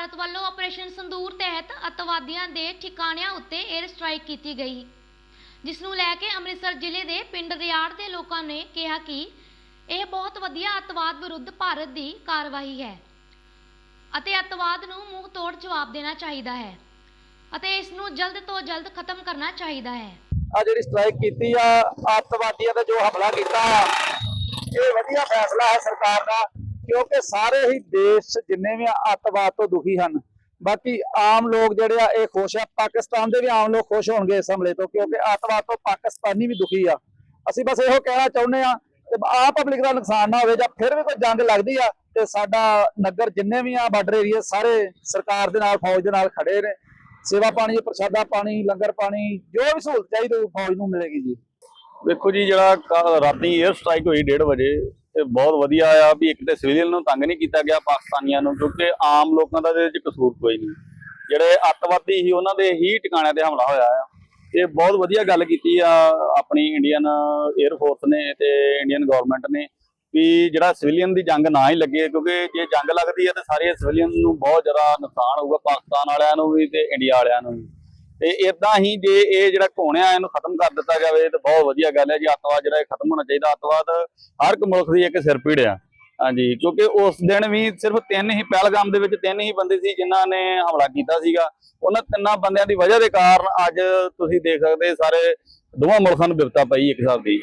ਭਾਰਤ ਵੱਲੋਂ ਆਪਰੇਸ਼ਨ ਸੰਦੂਰ ਤਹਿਤ ਅਤਵਾਦੀਆਂ ਦੇ ਠਿਕਾਣਿਆਂ ਉੱਤੇ 에ਅਰ ਸਟ੍ਰਾਈਕ ਕੀਤੀ ਗਈ ਜਿਸ ਨੂੰ ਲੈ ਕੇ ਅੰਮ੍ਰਿਤਸਰ ਜ਼ਿਲ੍ਹੇ ਦੇ ਪਿੰਡ ਰਿਆੜ ਦੇ ਲੋਕਾਂ ਨੇ ਕਿਹਾ ਕਿ ਇਹ ਬਹੁਤ ਵਧੀਆ ਅਤਵਾਦ ਵਿਰੁੱਧ ਭਾਰਤ ਦੀ ਕਾਰਵਾਈ ਹੈ ਅਤੇ ਅਤਵਾਦ ਨੂੰ ਮੂੰਹ ਤੋੜ ਜਵਾਬ ਦੇਣਾ ਚਾਹੀਦਾ ਹੈ ਅਤੇ ਇਸ ਨੂੰ ਜਲਦ ਤੋਂ ਜਲਦ ਖਤਮ ਕਰਨਾ ਚਾਹੀਦਾ ਹੈ। ਆ ਜਿਹੜੀ ਸਟ੍ਰਾਈਕ ਕੀਤੀ ਆ, ਅੱਤਵਾਦੀਆਂ ਤੇ ਜੋ ਹਮਲਾ ਕੀਤਾ ਇਹ ਵਧੀਆ ਫੈਸਲਾ ਹੈ ਸਰਕਾਰ ਦਾ। ਕਿਉਂਕਿ ਸਾਰੇ ਹੀ ਦੇਸ਼ ਜਿੰਨੇ ਵੀ ਅੱਤਵਾਦ ਤੋਂ ਦੁਖੀ ਹਨ, ਬਾਕੀ ਆਮ ਲੋਕ ਜਿਹੜੇ ਆ ਇਹ ਖੁਸ਼ ਆ, ਪਾਕਿਸਤਾਨ ਦੇ ਵੀ ਆਮ ਲੋਕ ਖੁਸ਼ ਹੋਣਗੇ ਇਸ ਹਮਲੇ ਤੋਂ, ਕਿਉਂਕਿ ਅੱਤਵਾਦ ਤੋਂ ਪਾਕਿਸਤਾਨੀ ਵੀ ਦੁਖੀ ਆ। ਅਸੀਂ ਬਸ ਇਹੋ ਕਹਿਣਾ ਚਾਹੁੰਦੇ ਆ ਆ ਪਬਲਿਕ ਦਾ ਨੁਕਸਾਨ ਨਾ ਹੋਵੇ ਜਾਂ ਫਿਰ ਵੀ ਕੋਈ ਜੰਗ ਲੱਗਦੀ ਆ ਤੇ ਸਾਡਾ ਨਗਰ ਜਿੰਨੇ ਵੀ ਆ ਬਾਰਡਰ ਏਰੀਆ ਸਾਰੇ ਸਰਕਾਰ ਦੇ ਨਾਲ, ਫੌਜ ਦੇ ਨਾਲ ਖੜੇ ਨੇ। ਸੇਵਾ ਪਾਣੀ, ਪ੍ਰਸ਼ਾਦਾ ਪਾਣੀ, ਲੰਗਰ ਪਾਣੀ, ਜੋ ਵੀ ਸਹੂਲਤ ਚਾਹੀਦੀ ਫੌਜ ਨੂੰ ਮਿਲੇਗੀ ਜੀ। ਦੇਖੋ ਜੀ, ਜਿਹੜਾ ਰਾਤੀ 에ਅਰ ਸਟ੍ਰਾਈਕ ਹੋਈ 1:30 ਵਜੇ ਤੇ ਬਹੁਤ ਵਧੀਆ ਆ ਵੀ ਇੱਕ ਤੇ ਸਿਵਲੀਅਨ ਨੂੰ ਤੰਗ ਨਹੀਂ ਕੀਤਾ ਗਿਆ ਪਾਕਿਸਤਾਨੀਆਂ ਨੂੰ, ਕਿਉਂਕਿ ਆਮ ਲੋਕਾਂ ਦਾ ਇਹਦੇ ਵਿੱਚ ਕਸੂਰ ਕੋਈ ਨਹੀਂ। ਜਿਹੜੇ ਅੱਤਵਾਦੀ ਸੀ, ਉਹਨਾਂ ਦੇ ਹੀ ਟਿਕਾਣਿਆਂ ਤੇ ਹਮਲਾ ਹੋਇਆ ਆ। ਇਹ ਬਹੁਤ ਵਧੀਆ ਗੱਲ ਕੀਤੀ ਆ ਆਪਣੀ ਇੰਡੀਅਨ 에ਅਰ ਫੋਰਸ ਨੇ ਤੇ ਇੰਡੀਅਨ ਗਵਰਨਮੈਂਟ ਨੇ ਵੀ ਜਿਹੜਾ ਸਿਵਲੀਅਨ ਦੀ ਜੰਗ ਨਾ ਹੀ ਲੱਗੇ, ਕਿਉਂਕਿ ਜੇ ਜੰਗ ਲੱਗਦੀ ਹੈ ਤਾਂ ਸਾਰੇ ਸਿਵਲੀਅਨ ਨੂੰ ਬਹੁਤ ਜ਼ਿਆਦਾ ਨੁਕਸਾਨ ਹੋਊਗਾ ਪਾਕਿਸਤਾਨ ਵਾਲਿਆਂ ਨੂੰ ਵੀ ਤੇ ਇੰਡੀਆ ਵਾਲਿਆਂ ਨੂੰ ਵੀ। ਤੇ ਇਦਾਂ ਹੀ ਜੇ ਇਹ ਜਿਹੜਾ ਘੋਣਿਆ ਇਹਨੂੰ ਖਤਮ ਕਰ ਦਿੱਤਾ ਜਾਵੇ ਤਾਂ ਬਹੁਤ ਵਧੀਆ ਗੱਲ ਹੈ ਜੀ। ਅੱਤਵਾਦ ਜਿਹੜਾ ਇਹ ਖਤਮ ਹੋਣਾ ਚਾਹੀਦਾ, ਅੱਤਵਾਦ ਹਰ ਇੱਕ ਮੁਲਕ ਦੀ ਇੱਕ ਸਿਰ ਪੀੜ ਆ। ਹਾਂਜੀ, ਕਿਉਂਕਿ ਉਸ ਦਿਨ ਵੀ ਸਿਰਫ ਤਿੰਨ ਹੀ ਪਹਿਲਗਾਮ ਦੇ ਵਿੱਚ ਤਿੰਨ ਹੀ ਬੰਦੇ ਸੀ ਜਿਨ੍ਹਾਂ ਨੇ ਹਮਲਾ ਕੀਤਾ ਸੀਗਾ। ਉਹਨਾਂ ਤਿੰਨਾਂ ਬੰਦਿਆਂ ਦੀ ਵਜ੍ਹਾ ਦੇ ਕਾਰਨ ਅੱਜ ਤੁਸੀਂ ਦੇਖ ਸਕਦੇ ਸਾਰੇ ਦੋਵਾਂ ਮੁਲਕਾਂ ਨੂੰ ਬਿਪਤਾ ਪਈ ਇੱਕ ਹਿਸਾਬ ਦੀ।